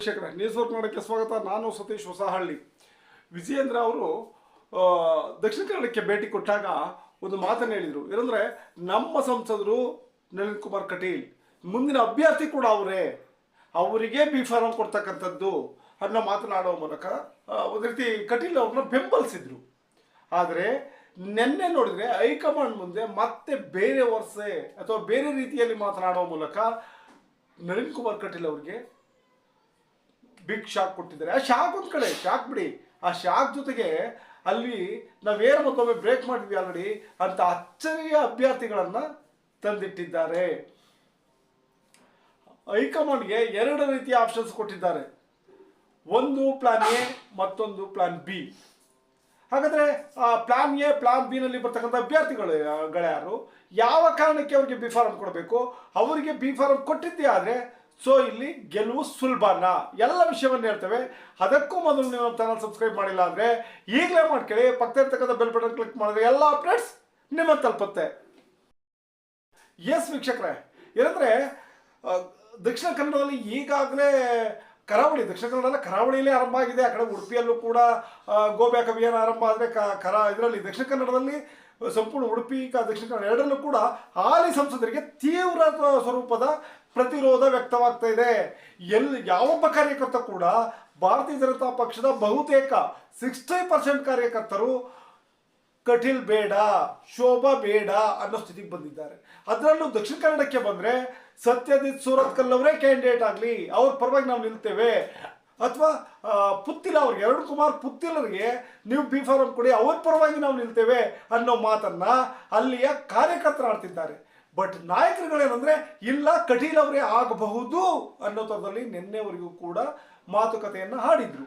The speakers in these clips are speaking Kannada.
ವೀಕ್ಷಕರೇ ನ್ಯೂಸ್ ವರ್ಕ್ ನೋಡೋಕ್ಕೆ ಸ್ವಾಗತ. ನಾನು ಸತೀಶ್ ಹೊಸಹಳ್ಳಿ. ವಿಜಯೇಂದ್ರ ಅವರು ದಕ್ಷಿಣ ಕನ್ನಡಕ್ಕೆ ಭೇಟಿ ಕೊಟ್ಟಾಗ ಒಂದು ಮಾತನ್ನು ಹೇಳಿದರು. ಏನಂದರೆ, ನಮ್ಮ ಸಂಸದರು ನಳಿನ್ ಕುಮಾರ್ ಕಟೀಲ್, ಮುಂದಿನ ಅಭ್ಯರ್ಥಿ ಕೂಡ ಅವರೇ. ಅವರಿಗೆ ಬಿ ಫಾರಂ ಕೊಡ್ತಕ್ಕಂಥದ್ದು ಅನ್ನೋ ಮಾತನಾಡುವ ಮೂಲಕ ಒಂದು ರೀತಿ ಕಟೀಲ್ ಅವ್ರನ್ನ ಬೆಂಬಲಿಸಿದ್ರು. ಆದರೆ, ನಿನ್ನೆ ನೋಡಿದರೆ ಹೈಕಮಾಂಡ್ ಮುಂದೆ ಮತ್ತೆ ಬೇರೆ ವರ್ಷೆ ಅಥವಾ ಬೇರೆ ರೀತಿಯಲ್ಲಿ ಮಾತನಾಡುವ ಮೂಲಕ ನಳಿನ್ ಕುಮಾರ್ ಕಟೀಲ್ ಅವರಿಗೆ ಬಿಗ್ ಶಾಕ್ ಕೊಟ್ಟಿದ್ದಾರೆ. ಆ ಶಾಕ್ ಒಂದ್ ಕಡೆ ಶಾಕ್ ಬಿಡಿ. ಆ ಶಾಕ್ ಜೊತೆಗೆ ಅಲ್ಲಿ ನಾವೇನು ಮತ್ತೊಮ್ಮೆ ಬ್ರೇಕ್ ಮಾಡಿದ್ವಿ ಆಲ್ರೆಡಿ ಅಂತ ಅಚ್ಚರಿಯ ಅಭ್ಯರ್ಥಿಗಳನ್ನು ತಂದಿಟ್ಟಿದ್ದಾರೆ. ಹೈಕಮಾಂಡ್ಗೆ ಎರಡು ರೀತಿಯ ಆಪ್ಷನ್ಸ್ ಕೊಟ್ಟಿದ್ದಾರೆ. ಒಂದು ಪ್ಲಾನ್ ಎ ಮತ್ತೊಂದು ಪ್ಲಾನ್ ಬಿ ಹಾಗಾದ್ರೆ, ಆ ಪ್ಲಾನ್ ಎ ಪ್ಲಾನ್ ಬಿ ನಲ್ಲಿ ಬರ್ತಕ್ಕಂಥ ಅಭ್ಯರ್ಥಿಗಳು ಯಾರು? ಯಾವ ಕಾರಣಕ್ಕೆ ಅವರಿಗೆ ಬಿ ಫಾರಂ ಕೊಡಬೇಕು? ಅವರಿಗೆ ಬಿ ಫಾರಂ ಕೊಟ್ಟಿದ್ದೇ ಆದ್ರೆ ಸೊ ಇಲ್ಲಿ ಗೆಲುವು ಸುಲಭನ. ಎಲ್ಲ ವಿಷಯವನ್ನು ಹೇಳ್ತೇವೆ. ಅದಕ್ಕೂ ಮೊದಲು ನೀವು ನಮ್ಮ ಚಾನಲ್ ಸಬ್ಸ್ಕ್ರೈಬ್ ಮಾಡಿಲ್ಲ ಅಂದರೆ ಈಗಲೇ ಮಾಡ್ಕೊಳ್ಳಿ. ಪಕ್ಕದ ಇರ್ತಕ್ಕಂಥ ಬೆಲ್ ಬಟನ್ ಕ್ಲಿಕ್ ಮಾಡಿದ್ರೆ ಎಲ್ಲ ಅಪ್ಡೇಟ್ಸ್ ನಿಮ್ಮ ತಲುಪುತ್ತೆ. ಎಸ್ ವೀಕ್ಷಕರೇ. ಏನಂದರೆ ದಕ್ಷಿಣ ಕನ್ನಡದಲ್ಲಿ ಈಗಾಗಲೇ ಕರಾವಳಿ, ದಕ್ಷಿಣ ಕನ್ನಡದಲ್ಲಿ ಕರಾವಳಿಯಲ್ಲೇ ಆರಂಭ ಆಗಿದೆ. ಆ ಕಡೆ ಉಡುಪಿಯಲ್ಲೂ ಕೂಡ ಗೋಬ್ಯಾಕ್ ಅಭಿಯಾನ ಆರಂಭ ಆದರೆ ಕರಾ, ಇದರಲ್ಲಿ ದಕ್ಷಿಣ ಕನ್ನಡದಲ್ಲಿ ಸಂಪೂರ್ಣ ಉಡುಪಿ ದಕ್ಷಿಣ ಕನ್ನಡ ಎರಡರಲ್ಲೂ ಕೂಡ ಹಾಲಿ ಸಂಸದರಿಗೆ ತೀವ್ರ ಸ್ವರೂಪದ ಪ್ರತಿರೋಧ ವ್ಯಕ್ತವಾಗ್ತಾ ಇದೆ. ಎಲ್ಲಿ ಯಾವೊಬ್ಬ ಕಾರ್ಯಕರ್ತ ಕೂಡ ಭಾರತೀಯ ಜನತಾ ಪಕ್ಷದ ಬಹುತೇಕ ಸಿಕ್ಸ್ಟಿ ಪರ್ಸೆಂಟ್ ಕಾರ್ಯಕರ್ತರು ಕಟೀಲ್ ಬೇಡ, ಶೋಭಾ ಬೇಡ ಅನ್ನೋ ಸ್ಥಿತಿಗೆ ಬಂದಿದ್ದಾರೆ. ಅದರಲ್ಲೂ ದಕ್ಷಿಣ ಕನ್ನಡಕ್ಕೆ ಬಂದ್ರೆ ಸತ್ಯಜಿತ್ ಸೂರತ್ಕಲ್ ಅವರೇ ಕ್ಯಾಂಡಿಡೇಟ್ ಆಗಲಿ, ಅವ್ರ ಪರವಾಗಿ ನಾವು ನಿಲ್ತೇವೆ. ಅಥವಾ ಪುತ್ತಿಲ ಅವ್ರಿಗೆ, ಎರಡು ಕುಮಾರ್ ಪುತ್ತಿಲರಿಗೆ ನೀವು ಬಿ ಫಾರಂ ಕೊಡಿ, ಅವ್ರ ಪರವಾಗಿ ನಾವು ನಿಲ್ತೇವೆ ಅನ್ನೋ ಮಾತನ್ನ ಅಲ್ಲಿಯ ಕಾರ್ಯಕರ್ತರು ಆಡ್ತಿದ್ದಾರೆ. ಬಟ್ ನಾಯಕರುಗಳೇನಂದ್ರೆ, ಇಲ್ಲ ಕಟೀಲ್ ಅವರೇ ಆಗಬಹುದು ಅನ್ನೋ ಥರದಲ್ಲಿ ನಿನ್ನೆವರೆಗೂ ಕೂಡ ಮಾತುಕತೆಯನ್ನು ಹಾಡಿದ್ರು.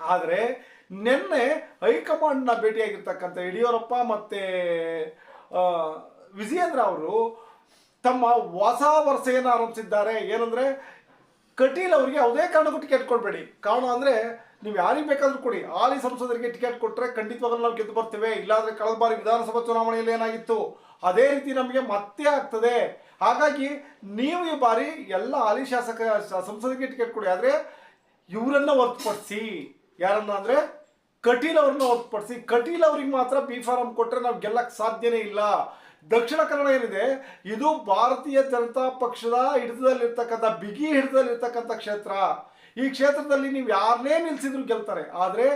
ಆದರೆ, ನಿನ್ನೆ ಹೈಕಮಾಂಡ್ನ ಭೇಟಿಯಾಗಿರ್ತಕ್ಕಂಥ ಯಡಿಯೂರಪ್ಪ ಮತ್ತೆ ವಿಜಯೇಂದ್ರ ಅವರು ತಮ್ಮ ಹೊಸ ವರ್ಷೆಯನ್ನು ಆರಂಭಿಸಿದ್ದಾರೆ. ಏನಂದ್ರೆ ಕಟೀಲ್ ಅವರಿಗೆ ಯಾವುದೇ ಕಾರಣಕ್ಕೂ ಟಿಕೆಟ್ ಕೊಡಬೇಡಿ. ಕಾರಣ ಅಂದ್ರೆ ನೀವು ಯಾರಿಗೆ ಬೇಕಾದರೂ ಕೊಡಿ. ಹಾಲಿ ಸಂಸದರಿಗೆ ಟಿಕೆಟ್ ಕೊಟ್ಟರೆ ಖಂಡಿತವಾಗ್ಲೂ ನಾವು ಗೆದ್ದು ಬರ್ತೇವೆ. ಇಲ್ಲಾಂದ್ರೆ ಕಳೆದ ಬಾರಿ ವಿಧಾನಸಭಾ ಚುನಾವಣೆಯಲ್ಲಿ ಏನಾಗಿತ್ತು? ಅದೇ ರೀತಿ ನಮಗೆ ಮತ್ತೆ ಆಗ್ತದೆ. ಹಾಗಾಗಿ ನೀವು ಈ ಬಾರಿ ಎಲ್ಲ ಹಾಲಿ ಶಾಸಕ, ಸಂಸದರಿಗೆ ಟಿಕೆಟ್ ಕೊಡಿ. ಆದರೆ ಇವರನ್ನ ಹೊರತುಪಡಿಸಿ. ಯಾರನ್ನ ಅಂದರೆ ಕಟೀಲ್ ಅವ್ರನ್ನ ಹೊರತುಪಡಿಸಿ. ಕಟೀಲ್ ಅವ್ರಿಗೆ ಮಾತ್ರ ಬಿ ಫಾರಂ ಕೊಟ್ಟರೆ ನಾವು ಗೆಲ್ಲಕ್ಕೆ ಸಾಧ್ಯನೇ ಇಲ್ಲ. ದಕ್ಷಿಣ ಕನ್ನಡ ಏನಿದೆ? ಇದು ಭಾರತೀಯ ಜನತಾ ಪಕ್ಷದ ಹಿಡಿತದಲ್ಲಿರ್ತಕ್ಕಂಥ, ಬಿಗಿ ಹಿಡಿತದಲ್ಲಿರ್ತಕ್ಕಂಥ ಕ್ಷೇತ್ರ. ಈ ಕ್ಷೇತ್ರದಲ್ಲಿ ನೀವು ಯಾರನ್ನೇ ನಿಲ್ಲಿಸಿದ್ರು ಗೆಲ್ತಾರೆ. ಆದರೆ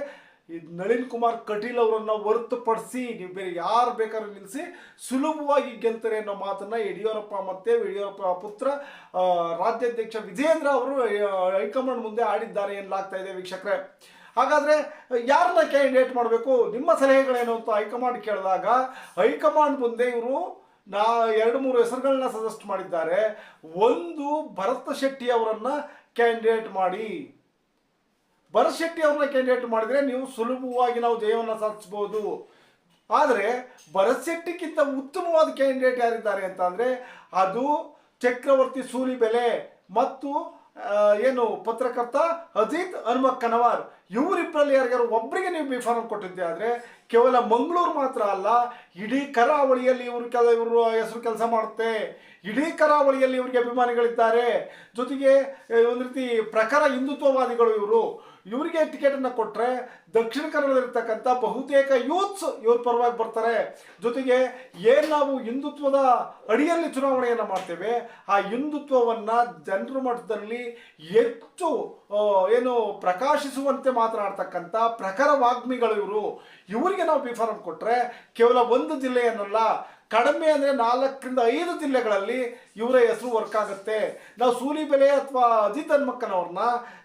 ಈ ನಳಿನ್ ಕುಮಾರ್ ಕಟೀಲ್ ಅವರನ್ನ ಹೊರತುಪಡಿಸಿ ನೀವು ಬೇರೆ ಯಾರು ಬೇಕಾದ್ರೂ ನಿಲ್ಲಿಸಿ ಸುಲಭವಾಗಿ ಗೆಲ್ತಾರೆ ಅನ್ನೋ ಮಾತನ್ನ ಯಡಿಯೂರಪ್ಪ ಮತ್ತೆ ಯಡಿಯೂರಪ್ಪ ಪುತ್ರ ರಾಜ್ಯಾಧ್ಯಕ್ಷ ವಿಜೇಂದ್ರ ಅವರು ಹೈಕಮಾಂಡ್ ಮುಂದೆ ಆಡಿದ್ದಾರೆ ಎನ್ನಲಾಗ್ತಾ ಇದೆ ವೀಕ್ಷಕರೇ. ಹಾಗಾದ್ರೆ ಯಾರನ್ನ ಕ್ಯಾಂಡಿಡೇಟ್ ಮಾಡಬೇಕು? ನಿಮ್ಮ ಸಲಹೆಗಳೇನು ಅಂತ ಹೈಕಮಾಂಡ್ ಕೇಳಿದಾಗ, ಹೈಕಮಾಂಡ್ ಮುಂದೆ ಇವರು ನಾ ಎರಡು ಮೂರು ಹೆಸರುಗಳನ್ನ ಸಜೆಸ್ಟ್ ಮಾಡಿದ್ದಾರೆ. ಒಂದು ಭರತ್ ಶೆಟ್ಟಿ ಅವರನ್ನು ಕ್ಯಾಂಡಿಡೇಟ್ ಮಾಡಿ. ಭರತ್ ಶೆಟ್ಟಿ ಅವ್ರನ್ನ ಕ್ಯಾಂಡಿಡೇಟ್ ಮಾಡಿದರೆ ನೀವು ಸುಲಭವಾಗಿ ನಾವು ಜಯವನ್ನು ಸಾಧಿಸ್ಬೋದು ಆದರೆ ಭರತ್ ಶೆಟ್ಟಿಗಿಂತ ಉತ್ತಮವಾದ ಕ್ಯಾಂಡಿಡೇಟ್ ಯಾರಿದ್ದಾರೆ ಅಂತ ಅದು ಚಕ್ರವರ್ತಿ ಸೂಲಿಬೆಲೆ ಮತ್ತು ಏನು ಪತ್ರಕರ್ತ ಅಜಿತ್ ಹನುಮಕ್ಕನವರ್ ಇವರಿಬ್ಬರಲ್ಲಿ ಯಾರಿಗಾರು ಒಬ್ಬರಿಗೆ ನೀವು ಬಿಫಾರ್ಮ್ ಫಾರಂ ಕೊಟ್ಟಿದ್ದೆ ಆದರೆ ಕೇವಲ ಮಂಗಳೂರು ಮಾತ್ರ ಅಲ್ಲ, ಇಡೀ ಕರಾವಳಿಯಲ್ಲಿ ಇವರು ಕೆಲ, ಇವರು ಹೆಸರು ಕೆಲಸ ಮಾಡುತ್ತೆ. ಇಡೀ ಕರಾವಳಿಯಲ್ಲಿ ಇವರಿಗೆ ಅಭಿಮಾನಿಗಳಿದ್ದಾರೆ. ಜೊತೆಗೆ ಒಂದು ರೀತಿ ಪ್ರಖರ ಹಿಂದುತ್ವವಾದಿಗಳು ಇವರು. ಇವರಿಗೆ ಟಿಕೆಟನ್ನು ಕೊಟ್ಟರೆ ದಕ್ಷಿಣ ಕನ್ನಡದಲ್ಲಿರ್ತಕ್ಕಂಥ ಬಹುತೇಕ ಯೂತ್ಸ್ ಇವ್ರ ಪರವಾಗಿ ಬರ್ತಾರೆ. ಜೊತೆಗೆ ಏನು ನಾವು ಹಿಂದುತ್ವದ ಅಡಿಯಲ್ಲಿ ಚುನಾವಣೆಯನ್ನು ಮಾಡ್ತೇವೆ, ಆ ಹಿಂದುತ್ವವನ್ನು ಜನರ ಮಟ್ಟದಲ್ಲಿ ಹೆಚ್ಚು ಏನು ಪ್ರಕಾಶಿಸುವಂತೆ ಮಾತನಾಡ್ತಕ್ಕಂಥ ಪ್ರಖರ ವಾಗ್ಮಿಗಳು ಇವರು. ಇವರಿಗೆ ನಾವು ಬಿಫಾರ್ಮ್ ಫಾರಂ ಕೊಟ್ಟರೆ ಕೇವಲ ಒಂದು ಜಿಲ್ಲೆಯನ್ನಲ್ಲ, ಕಡಿಮೆ ಅಂದರೆ ನಾಲ್ಕರಿಂದ ಐದು ಜಿಲ್ಲೆಗಳಲ್ಲಿ ಇವರ ಹೆಸರು ವರ್ಕ್ ಆಗುತ್ತೆ. ನಾವು ಸೂಲಿಬೆಲೆ ಅಥವಾ ಅಜಿತ್ ಹನ್ಮಕ್ಕನವ್ರನ್ನ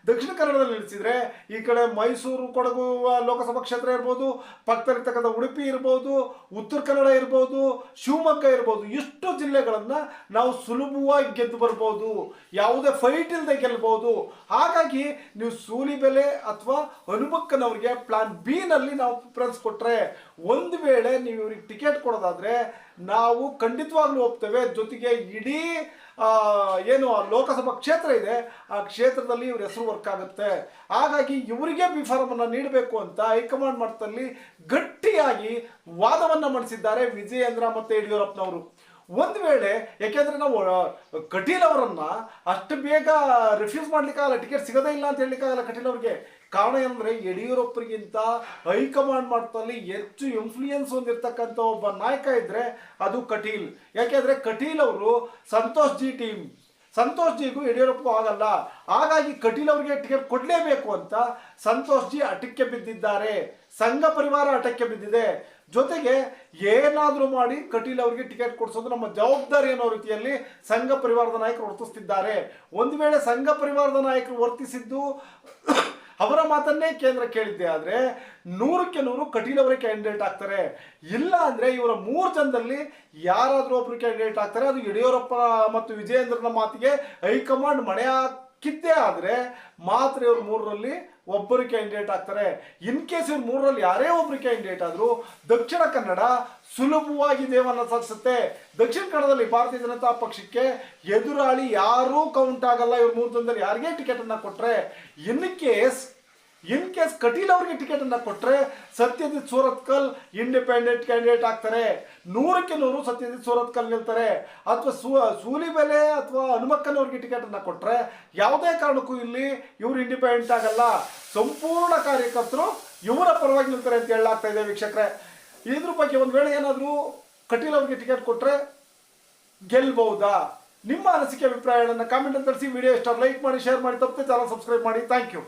ದಕ್ಷಿಣ ಕನ್ನಡದಲ್ಲಿ ನಿಲ್ಲಿಸಿದ್ರೆ ಈ ಕಡೆ ಮೈಸೂರು, ಕೊಡಗು ಲೋಕಸಭಾ ಕ್ಷೇತ್ರ ಇರ್ಬೋದು, ಪಕ್ಕದಲ್ಲಿರ್ತಕ್ಕಂಥ ಉಡುಪಿ ಇರ್ಬೋದು, ಉತ್ತರ ಕನ್ನಡ ಇರ್ಬೋದು, ಶಿವಮೊಗ್ಗ ಇರ್ಬೋದು, ಇಷ್ಟು ಜಿಲ್ಲೆಗಳನ್ನು ನಾವು ಸುಲಭವಾಗಿ ಗೆದ್ದು ಬರ್ಬೋದು. ಯಾವುದೇ ಫೈಟ್ ಇಲ್ಲದೆ ಗೆಲ್ಬೋದು. ಹಾಗಾಗಿ ನೀವು ಸೂಲಿಬೆಲೆ ಅಥವಾ ಹನುಮಕ್ಕನವ್ರಿಗೆ ಪ್ಲಾನ್ ಬಿ ನಲ್ಲಿ ನಾವು ಪ್ರಿಫರೆನ್ಸ್ ಕೊಟ್ರೆ, ಒಂದು ವೇಳೆ ನೀವು ಇವ್ರಿಗೆ ಟಿಕೆಟ್ ಕೊಡೋದಾದ್ರೆ, ನಾವು ಖಂಡಿತವಾಗ್ಲೂ ಹೋಗ್ತೇವೆ ಜೊತೆಗೆ ಇಡೀ ಏನು ಲೋಕಸಭಾ ಕ್ಷೇತ್ರ ಇದೆ, ಆ ಕ್ಷೇತ್ರದಲ್ಲಿ ಇವ್ರ ಹೆಸರು ವರ್ಕ್ ಆಗುತ್ತೆ. ಹಾಗಾಗಿ ಇವರಿಗೆ ಬಿ ಫಾರಂ ಅನ್ನ ನೀಡಬೇಕು ಅಂತ ಹೈಕಮಾಂಡ್ ಮಟ್ಟದಲ್ಲಿ ಗಟ್ಟಿಯಾಗಿ ವಾದವನ್ನ ಮಂಡಿಸಿದ್ದಾರೆ ವಿಜಯೇಂದ್ರ ಮತ್ತೆ ಯಡಿಯೂರಪ್ಪನವರು. ಒಂದು ವೇಳೆ, ಯಾಕೆಂದ್ರೆ ನಾವು ಕಟೀಲ್ ಅವರನ್ನ ಅಷ್ಟು ಬೇಗ ರಿಫ್ಯೂಸ್ ಮಾಡ್ಲಿಕ್ಕಾಗಲ್ಲ ಟಿಕೆಟ್ ಸಿಗೋದೇ ಇಲ್ಲ ಅಂತ ಹೇಳಲಿಕ್ಕಾಗಲ್ಲ ಕಟೀಲ್ ಅವ್ರಿಗೆ. ಕಾರಣ ಏನಂದ್ರೆ ಯಡಿಯೂರಪ್ಪರಿಗಿಂತ ಹೈಕಮಾಂಡ್ ಮಟ್ಟದಲ್ಲಿ ಹೆಚ್ಚು ಇನ್ಫ್ಲೂಯೆನ್ಸ್ ಹೊಂದಿರತಕ್ಕಂಥ ಒಬ್ಬ ನಾಯಕ ಇದ್ರೆ ಅದು ಕಟೀಲ್. ಯಾಕೆಂದ್ರೆ ಕಟೀಲ್ ಅವರು ಸಂತೋಷ್ ಜಿ ಟೀಮ್ ಸಂತೋಷ್ ಜಿಗೂ ಯಡಿಯೂರಪ್ಪ ಆಗಲ್ಲ. ಹಾಗಾಗಿ ಕಟೀಲ್ ಅವರಿಗೆ ಟಿಕೆಟ್ ಕೊಡಲೇಬೇಕು ಅಂತ ಸಂತೋಷ್ ಜಿ ಅಟಕ್ಕೆ ಬಿದ್ದಿದ್ದಾರೆ. ಸಂಘ ಪರಿವಾರ ಅಟಕ್ಕೆ ಬಿದ್ದಿದೆ. ಜೊತೆಗೆ ಏನಾದರೂ ಮಾಡಿ ಕಟೀಲ್ ಅವರಿಗೆ ಟಿಕೆಟ್ ಕೊಡಿಸೋದು ನಮ್ಮ ಜವಾಬ್ದಾರಿ ಅನ್ನೋ ರೀತಿಯಲ್ಲಿ ಸಂಘ ಪರಿವಾರದ ನಾಯಕರು ವರ್ತಿಸ್ತಿದ್ದಾರೆ. ಒಂದು ವೇಳೆ ಸಂಘ ಪರಿವಾರದ ನಾಯಕರು ವರ್ತಿಸಿದ್ದು ಅವರ ಮಾತನ್ನೇ ಕೇಂದ್ರ ಕೇಳಿದ್ದೆ ಆದರೆ ನೂರಕ್ಕೆ ನೂರು ಕಟೀಲ್ ಅವರೇ ಕ್ಯಾಂಡಿಡೇಟ್ ಆಗ್ತಾರೆ. ಇಲ್ಲ ಅಂದ್ರೆ ಇವರ ಮೂರು ಜನದಲ್ಲಿ ಯಾರಾದರೂ ಒಬ್ಬರು ಕ್ಯಾಂಡಿಡೇಟ್ ಆಗ್ತಾರೆ. ಅದು ಯಡಿಯೂರಪ್ಪ ಮತ್ತು ವಿಜಯೇಂದ್ರನ ಮಾತಿಗೆ ಹೈಕಮಾಂಡ್ ಮಣೆ ಹಾಕಿದ್ದೇ ಆದರೆ ಮಾತ್ರ ಇವ್ರು ಮೂರರಲ್ಲಿ ಒಬ್ಬರು ಕ್ಯಾಂಡಿಡೇಟ್ ಆಗ್ತಾರೆ. ಇನ್ ಕೇಸ್ ಇವ್ರು ಮೂರರಲ್ಲಿ ಯಾರೇ ಒಬ್ಬರು ಕ್ಯಾಂಡಿಡೇಟ್ ಆದರೂ ದಕ್ಷಿಣ ಕನ್ನಡ ಸುಲಭವಾಗಿ ದೇವನ್ನ ಸಾಧಿಸುತ್ತೆ. ದಕ್ಷಿಣ ಕನ್ನಡದಲ್ಲಿ ಭಾರತೀಯ ಜನತಾ ಪಕ್ಷಕ್ಕೆ ಎದುರಾಳಿ ಯಾರೂ ಕೌಂಟ್ ಆಗಲ್ಲ. ಇವ್ರು ಮೂರು ಜನದಲ್ಲಿ ಯಾರಿಗೆ ಟಿಕೆಟನ್ನು ಕೊಟ್ಟರೆ in case in case Kateel ಅವರಿಗೆ ಟಿಕೆಟ್ ಅನ್ನ ಕೊಟ್ರೆ ಸತ್ಯಜಿತ್ ಸೂರತ್ಕಲ್ ಇಂಡಿಪೆಂಡೆಂಟ್ ಕ್ಯಾಂಡಿಡೇಟ್ ಆಗ್ತಾರೆ. ನೂರಕ್ಕೆ ನೂರು ಸತ್ಯಜಿತ್ ಸೂರತ್ಕಲ್ ನಿಲ್ತಾರೆ ಅಥವಾ ಸೂ, ಸೂಲಿಬೆಲೆ ಅಥವಾ ಹನುಮಕ್ಕನ್ ಅವ್ರಿಗೆ ಟಿಕೆಟ್ ಅನ್ನ ಕೊಟ್ರೆ ಯಾವುದೇ ಕಾರಣಕ್ಕೂ ಇಲ್ಲಿ ಇವರು ಇಂಡಿಪೆಂಡೆಂಟ್ ಆಗಲ್ಲ. ಸಂಪೂರ್ಣ ಕಾರ್ಯಕರ್ತರು ಇವರ ಪರವಾಗಿ ನಿಲ್ತಾರೆ ಅಂತ ಹೇಳಲಾಗ್ತಾ ಇದೆ ವೀಕ್ಷಕರೇ. ಇದ್ರ ಬಗ್ಗೆ ಒಂದು ವೇಳೆ ಏನಾದರೂ ಕಟೀಲ್ ಅವ್ರಿಗೆ ಟಿಕೆಟ್ ಕೊಟ್ರೆ ಗೆಲ್ಬಹುದಾ? ನಿಮ್ಮ ಅನಿಸಿಕೆ, ಅಭಿಪ್ರಾಯಗಳನ್ನು ಕಾಮೆಂಟ್ ಅಂತ ತಿಳಿಸಿ. ವಿಡಿಯೋ ಇಷ್ಟ ಲೈಕ್ ಮಾಡಿ ಶೇರ್ ಮಾಡಿ, ತಪ್ಪದೆ ಚಾನಲ್ ಸಬ್ಸ್ಕ್ರೈಬ್ ಮಾಡಿ. Thank you